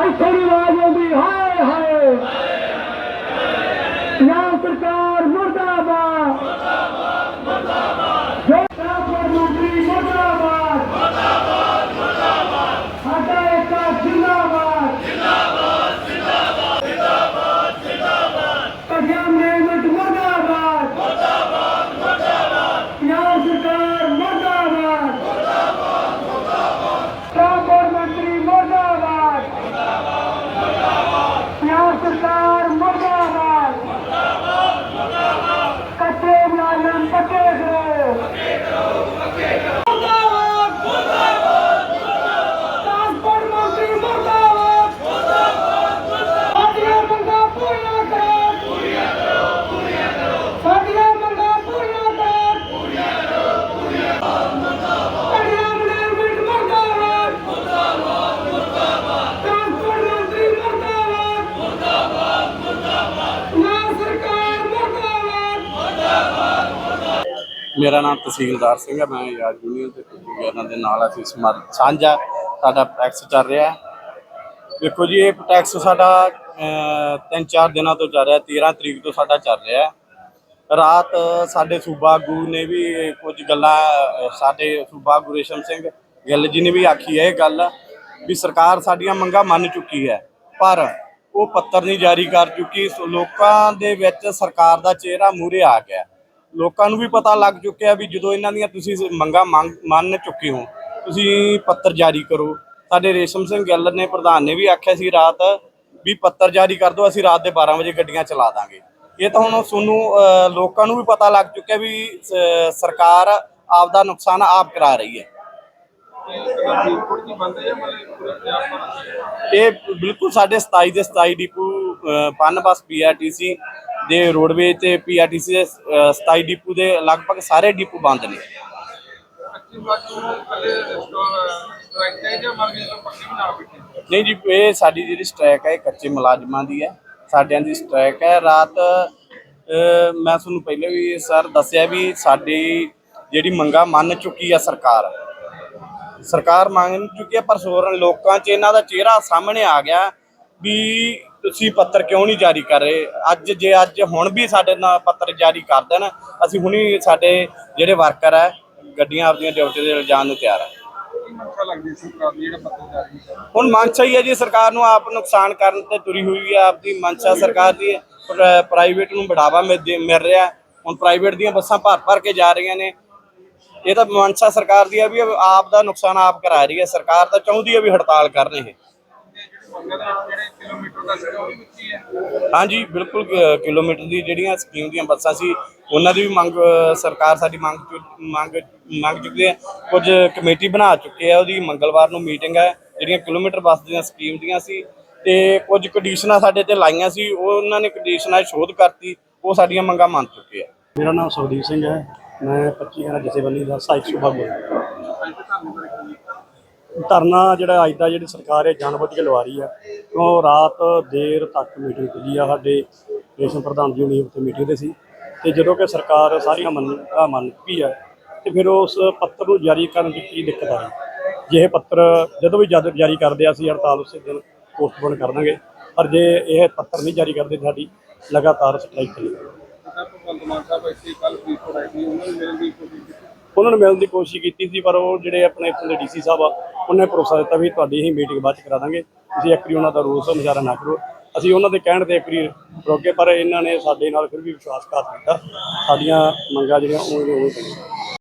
ਇੱਥੇ ਦੀ ਆਵਾਜ਼ ਆਉਂਦੀ ਹਾਏ ਮੇਰਾ ਨਾਮ ਤਹਿਸੀਲਦਾਰ ਸਿੰਘ ਹੈ ਮੈਂ ਯਾਦ ਯੂਨੀਅਨ ਦੇ ਇਹਨਾਂ ਦੇ ਨਾਲ ਅਸੀਂ ਸਮਰਥ ਸਾਂਝਾ ਸਾਡਾ ਟੈਕਸ ਚੱਲ ਰਿਹਾ ਦੇਖੋ ਜੀ ਇਹ ਟੈਕਸ ਸਾਡਾ ਅਹ, ਤਿੰਨ ਚਾਰ ਦਿਨਾਂ ਤੋਂ ਚੱਲ ਰਿਹਾ 13 ਤਰੀਕ ਤੋਂ ਸਾਡਾ ਚੱਲ ਰਿਹਾ ਰਾਤ ਸਾਡੇ ਸੂਬਾ ਆਗੂ ਨੇ ਵੀ ਕੁਝ ਗੱਲਾਂ ਸਾਡੇ ਸੂਬਾ ਆਗੂ ਰੇਸ਼ਮ ਸਿੰਘ ਗਿੱਲ ਜੀ ਨੇ ਵੀ ਆਖੀ ਹੈ ਇਹ ਗੱਲ ਵੀ ਸਰਕਾਰ ਸਾਡੀਆਂ ਮੰਗਾਂ ਮੰਨ ਚੁੱਕੀ ਹੈ ਪਰ ਉਹ ਪੱਤਰ ਨਹੀਂ ਜਾਰੀ ਕਰ ਚੁੱਕੀ ਸੋ ਲੋਕਾਂ ਦੇ ਵਿੱਚ ਸਰਕਾਰ ਦਾ ਚਿਹਰਾ ਮੂਹਰੇ ਆ ਗਿਆ। ਲੋਕਾਂ ਨੂੰ ਵੀ ਪਤਾ ਲੱਗ ਚੁੱਕਿਆ ਵੀ ਜਦੋਂ ਇਹਨਾਂ ਦੀਆਂ ਤੁਸੀਂ ਮੰਗਾਂ ਮੰਨ ਚੁੱਕੇ ਹੋ ਤੁਸੀਂ ਪੱਤਰ ਜਾਰੀ ਕਰੋ। ਸਾਡੇ ਰੇਸ਼ਮ ਸਿੰਘ ਗਿੱਲ ਨੇ ਪ੍ਰਧਾਨ ਨੇ ਵੀ ਆਖਿਆ ਸੀ ਰਾਤ ਵੀ ਪੱਤਰ ਜਾਰੀ ਕਰ ਦਿਓ ਅਸੀਂ ਰਾਤ ਦੇ 12 ਵਜੇ ਗੱਡੀਆਂ ਚਲਾ ਦਾਂਗੇ। ਇਹ ਤਾਂ ਹੁਣ ਤੁਹਾਨੂੰ ਲੋਕਾਂ ਨੂੰ ਵੀ ਪਤਾ ਲੱਗ ਚੁੱਕਿਆ ਵੀ ਸਰਕਾਰ ਆਪ ਦਾ ਨੁਕਸਾਨ ਆਪ ਕਰਾ ਰਹੀ ਹੈ। ਇਹ ਬਿਲਕੁਲ ਸਾਡੇ 27 ਦੇ 27 ਡਿਪੂ ਅਹ, ਪਨ ਬੱਸ ਪੀਆਰਟੀਸੀ ਦੇ ਰੋਡਵੇ ਤੇ ਪੀਆਰਟੀਸੀ ਦੇ ਅਹ, 27 ਡਿਪੂ ਦੇ ਲਗਭਗ ਸਾਰੇ ਡਿਪੂ ਬੰਦ ਨੇ। ਨਹੀਂ ਜੀ ਇਹ ਸਾਡੀ ਜਿਹੜੀ ਸਟ੍ਰੈਕ ਹੈ ਇਹ ਕੱਚੇ ਮੁਲਾਜ਼ਮਾਂ ਦੀ ਹੈ। ਸਾਡਿਆਂ ਦੀ ਸਟ੍ਰੈਕ ਹੈ। ਰਾਤ ਮੈਂ ਤੁਹਾਨੂੰ ਪਹਿਲੇ ਵੀ ਸਰ ਦੱਸਿਆ ਵੀ ਸਾਡੀ ਜਿਹੜੀ ਮੰਗਾਂ ਮੰਨ ਚੁੱਕੀ ਆ ਸਰਕਾਰ। ਸਰਕਾਰ ਮੰਗ ਚੁੱਕੀ ਹੈ ਪਰ ਸੋਰਨ ਲੋਕਾਂ 'ਚ ਇਹਨਾਂ ਦਾ ਚਿਹਰਾ ਸਾਹਮਣੇ ਆ ਗਿਆ ਵੀ ਤੁਸੀਂ ਪੱਤਰ ਕਿਉਂ ਨਹੀਂ ਜਾਰੀ ਕਰ ਰਹੇ? ਅੱਜ ਜੇ ਅੱਜ ਹੁਣ ਵੀ ਸਾਡੇ ਨਾਲ ਪੱਤਰ ਜਾਰੀ ਕਰ ਦੇਣ ਅਸੀਂ ਹੁਣੀ ਸਾਡੇ ਜਿਹੜੇ ਵਰਕਰ ਹੈ ਗੱਡੀਆਂ ਆਪਦੀਆਂ ਡਿਊਟੀ ਤੇ ਲਿਜਾਣ ਨੂੰ ਤਿਆਰ ਹੈ ਹੁਣ ਮਨਸ਼ਾ ਹੀ ਹੈ ਜੀ ਸਰਕਾਰ ਨੂੰ ਆਪ ਨੁਕਸਾਨ ਕਰਨ ਤੇ ਤੁਰੀ ਹੋਈ ਹੈ ਆਪਦੀ ਮਨਸ਼ਾ ਸਰਕਾਰ ਦੀ ਪ੍ਰ- ਪ੍ਰਾਈਵੇਟ ਨੂੰ ਬੜਾਵਾ ਮਿਲ ਰਿਹਾ। ਹੁਣ ਪ੍ਰਾਈਵੇਟ ਦੀਆਂ ਬੱਸਾਂ ਭਰ ਭਰ ਕੇ ਜਾ ਰਹੀਆਂ ਨੇ। ਇਹ ਤਾਂ ਮਨਸ਼ਾ ਸਰਕਾਰ ਦੀ ਹੈ ਵੀ ਆਪ ਦਾ ਨੁਕਸਾਨ ਆਪ ਕਰਾ ਰਹੀ ਹੈ। ਸਰਕਾਰ ਤਾਂ ਚਾਹੁੰਦੀ ਹੈ ਵੀ ਹੜਤਾਲ ਕਰਨ ਇਹ। ਹਾਂਜੀ, ਬਿਲਕੁਲ ਕਿਲੋਮੀਟਰ ਦੀ ਜਿਹੜੀਆਂ ਸਕੀਮ ਦੀਆਂ ਬੱਸਾਂ ਸੀ, ਉਹਨਾਂ ਦੀ ਵੀ ਮੰਗ ਸਰਕਾਰ ਸਾਡੀ ਮੰਗ ਮੰਗ ਮੰਗ ਚੁੱਕੀ ਹੈ। ਕੁਝ ਕਮੇਟੀ ਬਣਾ ਚੁੱਕੇ ਆ, ਉਹਦੀ ਮੰਗਲਵਾਰ ਨੂੰ ਮੀਟਿੰਗ ਹੈ, ਜਿਹੜੀਆਂ ਕਿਲੋਮੀਟਰ ਬੱਸ ਦੀਆਂ ਸਕੀਮ ਦੀਆਂ ਸੀ। ਤੇ ਕੁਝ ਕੰਡੀਸ਼ਨਾਂ ਸਾਡੇ ਤੇ ਲਾਈਆਂ ਸੀ ਉਹ ਉਹਨਾਂ ਨੇ ਕੰਡੀਸ਼ਨਾਂ ਸ਼ੋਧ ਕਰਤੀ, ਉਹ ਸਾਡੀਆਂ ਮੰਗਾਂ ਮੰਨ ਚੁੱਕੇ ਆ। ਮੇਰਾ ਨਾਮ ਸੁਖਦੀਪ ਸਿੰਘ ਹੈ, ਮੈਂ 25 ਹਜ਼ਾਰ ਜਥੇਬੰਦੀ ਦਾ ਸਹਾਇਕ ਸੁਭਾ ਬੋਲ ਧਰਨਾ ਜਿਹੜਾ ਅੱਜ ਦਾ ਜਿਹੜੀ ਸਰਕਾਰ ਹੈ ਜਾਣਬੁੱਝ ਕੇ ਲਵਾ ਰਹੀ ਹੈ ਉਹ ਰਾਤ ਦੇਰ ਤੱਕ ਮੀਟਿੰਗ ਚੱਲੀ ਆ ਸਾਡੇ ਰੇਸ਼ਮ ਪ੍ਰਧਾਨ ਜੀ ਹੁਣੀ ਉੱਥੇ ਮੀਟਿੰਗ ਤੇ ਸੀ। ਤੇ ਜਦੋਂ ਕਿ ਸਰਕਾਰ ਸਾਰੀਆਂ ਮੰਨ ਅਹ ਮੰਨ ਚੁੱਕੀ ਹੈ ਤੇ ਫਿਰ ਉਸ ਪੱਤਰ ਨੂੰ ਜਾਰੀ ਕਰਨ ਦੀ ਕੀ ਦਿੱਕਤ ਆ? ਰਹੀ ਜੇ ਇਹ ਪੱਤਰ ਜਦੋਂ ਵੀ ਜਦ ਜਾਰੀ ਕਰਦੇ ਆ, ਅਸੀਂ ਹੜਤਾਲ ਉਸੇ ਦਿਨ ਪੋਸਟਪੋਨ ਕਰ ਦਾਂਗੇ ਪਰ ਜੇ ਇਹ ਪੱਤਰ ਨਹੀਂ ਜਾਰੀ ਕਰਦੇ ਸਾਡੀ, ਲਗਾਤਾਰ ਸਟ੍ਰਾਈਕ ਚੱਲੇਗੀ ਉਹਨਾਂ ਨੂੰ ਮਿਲਣ ਦੀ ਕੋਸ਼ਿਸ਼ ਕੀਤੀ ਸੀ, ਪਰ ਉਹ ਜਿਹੜੇ ਆਪਣੇ ਇੱਥੋਂ ਦੇ ਡੀਸੀ ਸਾਹਿਬ ਆ, ਉਹਨਾਂ ਨੇ ਭਰੋਸਾ ਦਿੱਤਾ ਵੀ ਤੁਹਾਡੀ ਅਸੀਂ ਮੀਟਿੰਗ ਬਾਅਦ ਚ ਕਰਾ ਦਾਂਗੇ। ਤੁਸੀਂ ਇੱਕ ਵਾਰੀ ਉਹਨਾਂ ਦਾ ਰੋਸ ਮੁਜ਼ਾਹਰਾ ਨਾ ਕਰੋ। ਅਸੀਂ ਉਹਨਾਂ ਦੇ ਕਹਿਣ ਤੇ ਇੱਕ ਵਾਰੀ ਰੋਕੇ ਪਰ ਇਹਨਾਂ ਨੇ ਸਾਡੇ ਨਾਲ ਫਿਰ ਵੀ ਵਿਸ਼ਵਾਸਘਾਤ ਕੀਤਾ। ਸਾਡੀਆਂ ਮੰਗਾਂ ਜਿਹੜੀਆਂ ਉਹ ਉਹ